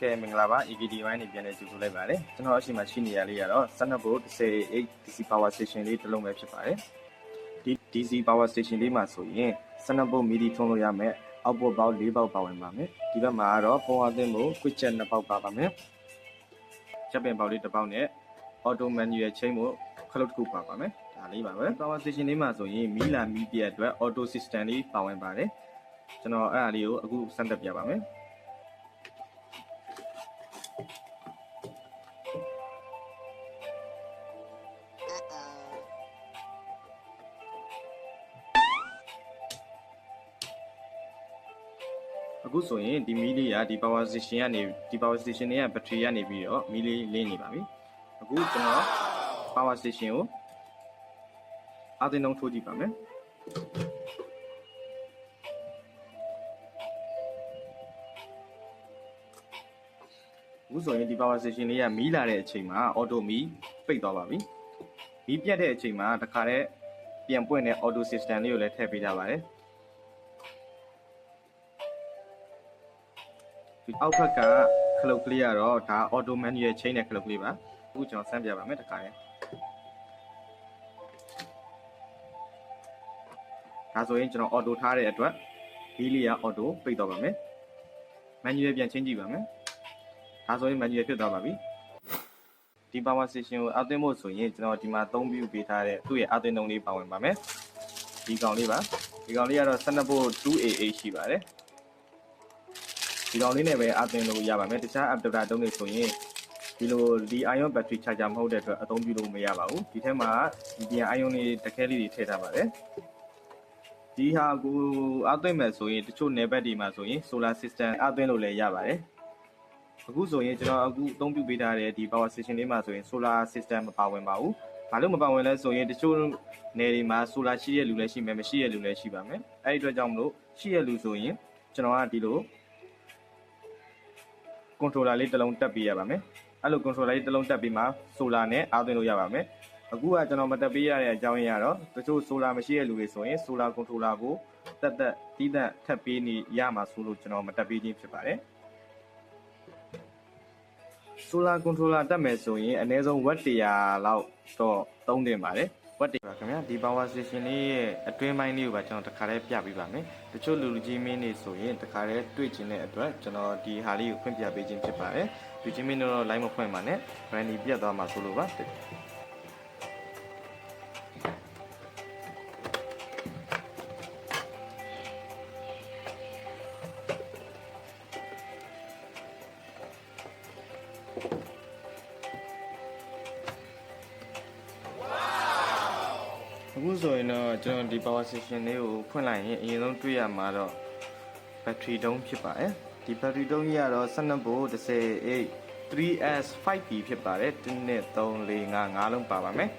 ကဲ့မင်္ဂလာပါ EVD ဝိုင်းနေပြန်လဲကြိုဆိုလိုက်ပါတယ်ကျွန်တော်အရှိမရှိနေရလေးကတော့12ဗို့18 DC power station လေးတစ်လုံးပဲဖြစ်ပါတယ်ဒီ DC power station လေးမှာဆိုရင်12ဗို့မီဒီထုံးလို့ရမယ်အောက်ပုတ်ပေါက်၄ပေါက်ပါဝင်ပါမယ်ဒီဘက်မှာကတော့ပုံအသင်းကို quick check နှစ်ပေါက်ပါပါမယ်ချက်ပင်ပေါက်လေးတစ်ပေါက်နဲ့ auto manual chain ကိုခလုတ်တစ်ခုပါပါမယ်ဒါလေးပါပဲ power station လေးမှာဆိုရင်မီလာမီပြက်အတွက် auto system လေးပါဝင်ပါတယ်ကျွန်တော်အဲ့ဒါလေးကိုအခုစမ်းသပ်ပြပါမယ် အခုဆိုရင်ဒီမီလေးကဒီ power station ကနေဒီ power station ရဲ့ battery ကနေပြီးတော့မီလေးလင်းနေပါပြီအခုကျွန်တော် power station ကိုအသင်းလုံးထိုးကြည့်ပါမယ်အခုဆိုရင်ဒီ power station လေးကမီးလာတဲ့အချိန်မှာ auto မီးပိတ်သွားပါပြီမီးပြတ်တဲ့အချိန်မှာတခါတည်းပြန်ပွင့်တဲ့ auto system လေးကိုလည်းထည့်ပေးထားပါတယ် ဒီအောက်ဘက်ကခလုတ်ကလေးကတော့ဒါ auto manual chain တဲ့ခလုတ်ကလေးပါအခုကျွန်တော်စမ်းပြပါမယ်တခါရင်ဒါဆိုရင်ကျွန်တော် auto ထားတဲ့အတွက်ဒီလေးက auto ပိတ်တော့ပါမယ် manual ပြန်ချင်းကြည့်ပါမယ်ဒါဆိုရင် manual ဖြစ်သွားပါပြီဒီ power station ကိုအသွင်းဖို့ဆိုရင်ကျွန်တော်ဒီမှာအသုံးပြုပေးထားတဲ့သူ့ရဲ့အသွင်းနှုံးလေးပါဝင်ပါမယ်ဒီကောင်လေးပါဒီကောင်လေးကတော့12 volt 2AA ရှိပါတယ် ဒီကောင်လေးနဲ့ပဲအသင်လို့ရပါမယ်တခြား adapter တုံးနေဆိုရင်ဒီလိုဒီ ion battery charger မဟုတ်တဲ့အတွက်အသုံးပြုလို့မရပါဘူးဒီထဲမှာဒီပြန် ion လေးတခဲလေးတွေထည့်ထားပါတယ်ဒီဟာကိုအသွင်းမယ်ဆိုရင်တချို့ net ဘက်တွေမှာဆိုရင် solar system အသွင်းလို့လည်းရပါတယ်အခုဆိုရင်ကျွန်တော်အခုအသုံးပြုပေးထားတဲ့ဒီ power station လေးမှာဆိုရင် solar system မပါဝင်ပါဘူးဘာလို့မပါဝင်လဲဆိုရင်တချို့နယ်တွေမှာ solar ရှိတဲ့လူလည်းရှိမယ်မရှိတဲ့လူလည်းရှိပါမယ်အဲ့ဒီအတွက်ကြောင့်မလို့ရှိတဲ့လူဆိုရင်ကျွန်တော်ကဒီလို controller လေးတစ်လုံးတက်ပေးရပါမယ်အဲ့လို controller လေးတစ်လုံးတက်ပြီးမှ solar နဲ့အားသွင်းလို့ရပါမယ်အခုကကျွန်တော်မတက်ပေးရတဲ့အကြောင်းရင်းကတော့တချို့ solar မရှိတဲ့လူတွေဆိုရင် solar controller ကိုတက်တက်တီးတက်ထပ်ပေးနေရမှာဆိုလို့ကျွန်တော်မတက်ပေးခြင်းဖြစ်ပါတယ် solar controller တက်မယ်ဆိုရင်အနည်းဆုံး watt 100လောက်တော့သုံးတင်ပါတယ် ဝတ်တေပါခင်ဗျာဒီ power station လေးရဲ့အတွင်းပိုင်းလေးကိုပါကျွန်တော်တခါတည်းပြပေးပါမယ်တချို့လူလူကြီးမင်းတွေဆိုရင်တခါတည်းတွေ့ကျင်တဲ့အတွက်ကျွန်တော်ဒီဟာလေးကိုဖွင့်ပြပေးခြင်းဖြစ်ပါတယ်လူကြီးမင်းတို့တော့ line မဖွင့်ပါနဲ့ brand ပြတ်သွားမှာဆိုလို့ပါ အခုဆိုရင်တော့ကျွန်တော်ဒီ power station လေးကိုဖွင့်လိုက်ရင်အရင်ဆုံးတွေ့ရမှာတော့ battery တုံးဖြစ်ပါတယ်ဒီ battery တုံးကြီးကတော့12ဗို့18 3S 5P ဖြစ်ပါတယ်1 2 3 4 5 5လုံးပါပါမယ်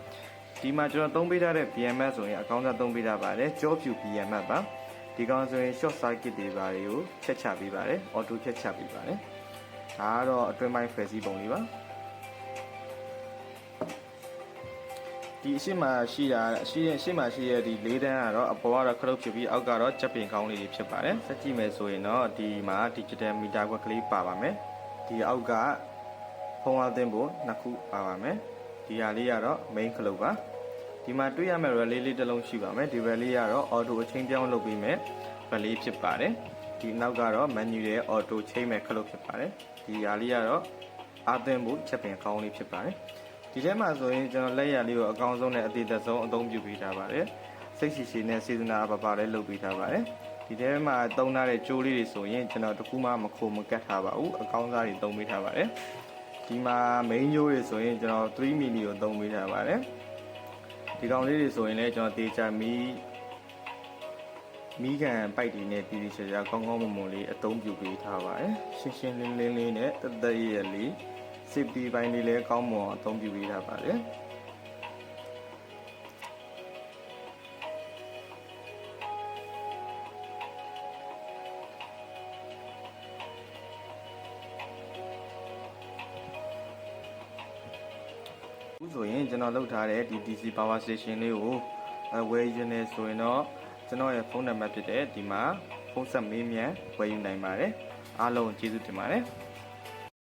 ဒီမှာကျွန်တော်သုံးပေးထားတဲ့ BMS ဆိုရင်အကောင်းဆုံးသုံးပေးထားပါတယ်ကြောဖြူ BMS ပါဒီကောင်ဆိုရင် short circuit တွေပါတွေကိုချက်ချပေးပါတယ် auto ချက်ချပေးပါတယ်ဒါကတော့အတွင်းပိုင်းဖယ်စီးပုံလေးပါ ဒီအရှိမရှိတာအရှိအရှိမရှိရဲ့ဒီလေးတန်းကတော့အပေါ်ကတော့ခလုတ်ဖြစ်ပြီးအောက်ကတော့ချက်ပင်ကောင်းလေးတွေဖြစ်ပါတယ်စက်ကြည့်မယ်ဆိုရင်တော့ဒီမှာ digital meter ခွက်ကလေးပါပါမယ်ဒီအောက်ကဖုံးအသင်းဖို့နှစ်ခုပါပါမယ်ဒီဟာလေးကတော့ main ခလုတ်ပါဒီမှာတွေ့ရမယ့် relay လေးတစ်လုံးရှိပါမယ်ဒီ relay ကတော့ auto အချိန်ပြောင်းလုပ်ပြီးမဲ့ relay ဖြစ်ပါတယ်ဒီနောက်ကတော့ menu ရဲ့ auto ချိန်မဲ့ခလုတ်ဖြစ်ပါတယ်ဒီဟာလေးကတော့အသင်းဖို့ချက်ပင်ကောင်းလေးဖြစ်ပါတယ် ဒီထဲမှာဆိုရင်ကျွန်တော်လက်ရလေးကိုအကောင်းဆုံးနဲ့အသေးသက်ဆုံးအသုံးပြုပေးထားပါတယ်စိတ်ရှိရှိနဲ့စေတနာအပပါလည်းလုပ်ပေးထားပါတယ်ဒီထဲမှာသုံးထားတဲ့ကြိုးလေးတွေဆိုရင်ကျွန်တော်တခုမှမခိုမကတ်ထားပါဘူးအကောင်းစားတွေသုံးပေးထားပါတယ်ဒီမှာ main ကြိုးတွေဆိုရင်ကျွန်တော်3 mini ကိုသုံးပေးထားပါတယ်ဒီကောင်လေးတွေဆိုရင်လည်းကျွန်တော်တေချာမီမိကန်ပိုက်တွေနဲ့ပြည်ပြည်ချာချာကောင်းကောင်းမွန်မွန်လေးအသုံးပြုပေးထားပါတယ်ရှင်းရှင်းလင်းလင်းလေးနဲ့တသက်ရရလေး safety ဘိုင်းလေးလည်းကောင်းမွန်အသုံးပြုပေးထားပါတယ်အခုဆိုရင်ကျွန်တော်လုပ်ထားတဲ့ဒီ DC power station လေးကိုအဲဝယ်ယူနေဆိုရင်တော့ကျွန်တော်ရဲ့ဖုန်းနံပါတ်ဖြစ်တဲ့ဒီမှာဖုန်းဆက်မေးမြန်းဝယ်ယူနိုင်ပါတယ်အားလုံးကျေးဇူးတင်ပါတယ်